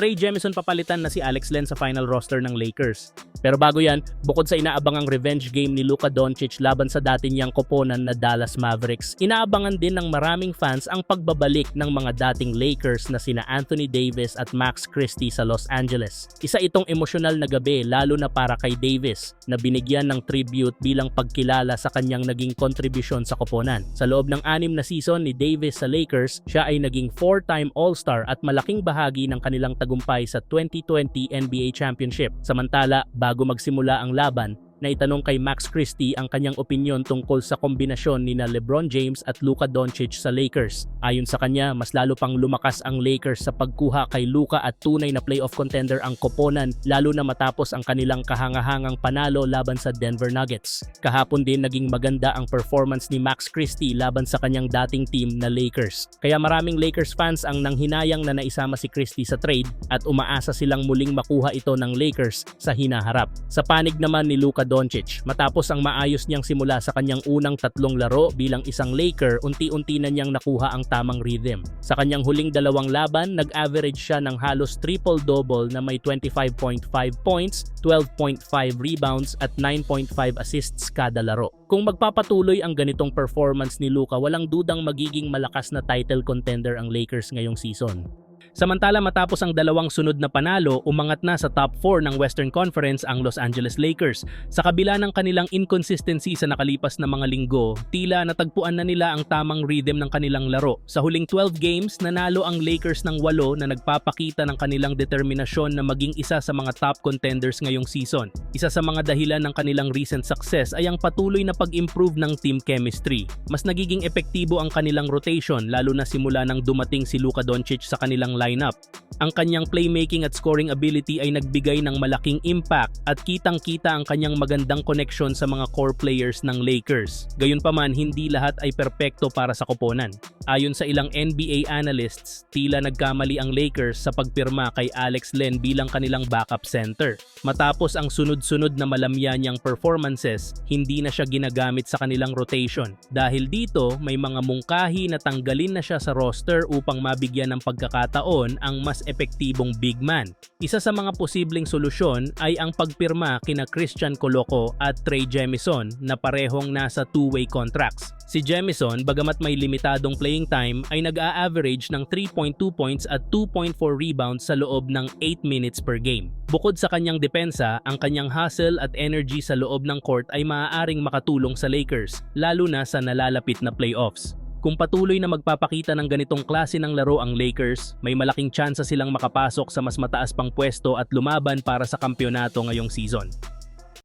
Trey Jemison papalitan na si Alex Len sa final roster ng Lakers. Pero bago yan, bukod sa inaabangang revenge game ni Luka Doncic laban sa dati niyang koponan na Dallas Mavericks, inaabangan din ng maraming fans ang pagbabalik ng mga dating Lakers na sina Anthony Davis at Max Christie sa Los Angeles. Isa itong emosyonal na gabi lalo na para kay Davis na binigyan ng tribute bilang pagkilala sa kanyang naging kontribusyon sa koponan. Sa loob ng anim na season ni Davis sa Lakers, siya ay naging four-time All-Star at malaking bahagi ng kanilang tagumpay sa 2020 NBA Championship. Samantala, bago magsimula ang laban, na itanong kay Max Christie ang kanyang opinyon tungkol sa kombinasyon ni na LeBron James at Luka Doncic sa Lakers. Ayon sa kanya, mas lalo pang lumakas ang Lakers sa pagkuha kay Luka at tunay na playoff contender ang koponan lalo na matapos ang kanilang kahangahangang panalo laban sa Denver Nuggets. Kahapon din naging maganda ang performance ni Max Christie laban sa kanyang dating team na Lakers. Kaya maraming Lakers fans ang nanghinayang na naisama si Christie sa trade at umaasa silang muling makuha ito ng Lakers sa hinaharap. Sa panig naman ni Luka Doncic, matapos ang maayos niyang simula sa kanyang unang tatlong laro bilang isang Laker, unti-unti na niyang nakuha ang tamang rhythm. Sa kanyang huling dalawang laban, nag-average siya ng halos triple-double na may 25.5 points, 12.5 rebounds at 9.5 assists kada laro. Kung magpapatuloy ang ganitong performance ni Luka, walang dudang magiging malakas na title contender ang Lakers ngayong season. Samantala matapos ang dalawang sunod na panalo, umangat na sa top 4 ng Western Conference ang Los Angeles Lakers. Sa kabila ng kanilang inconsistency sa nakalipas na mga linggo, tila natagpuan na nila ang tamang rhythm ng kanilang laro. Sa huling 12 games, nanalo ang Lakers ng 8 na nagpapakita ng kanilang determinasyon na maging isa sa mga top contenders ngayong season. Isa sa mga dahilan ng kanilang recent success ay ang patuloy na pag-improve ng team chemistry. Mas nagiging epektibo ang kanilang rotation lalo na simula nang dumating si Luka Doncic sa kanilang lineup. Ang kanyang playmaking at scoring ability ay nagbigay ng malaking impact at kitang-kita ang kanyang magandang connection sa mga core players ng Lakers. Gayunpaman, hindi lahat ay perpekto para sa koponan. Ayon sa ilang NBA analysts, tila nagkamali ang Lakers sa pagpirma kay Alex Len bilang kanilang backup center. Matapos ang sunod-sunod na malamya niyang performances, hindi na siya ginagamit sa kanilang rotation. Dahil dito, may mga mungkahi na tanggalin na siya sa roster upang mabigyan ng pagkakataon ang mas epektibong big man. Isa sa mga posibleng solusyon ay ang pagpirma kina Christian Coloco at Trey Jemison na parehong nasa two-way contracts. Si Jemison, bagamat may limitadong playing time, ay nag-a-average ng 3.2 points at 2.4 rebounds sa loob ng 8 minutes per game. Bukod sa kanyang depensa, ang kanyang hustle at energy sa loob ng court ay maaaring makatulong sa Lakers, lalo na sa nalalapit na playoffs. Kung patuloy na magpapakita ng ganitong klase ng laro ang Lakers, may malaking tsansa silang makapasok sa mas mataas pang pwesto at lumaban para sa kampyonato ngayong season.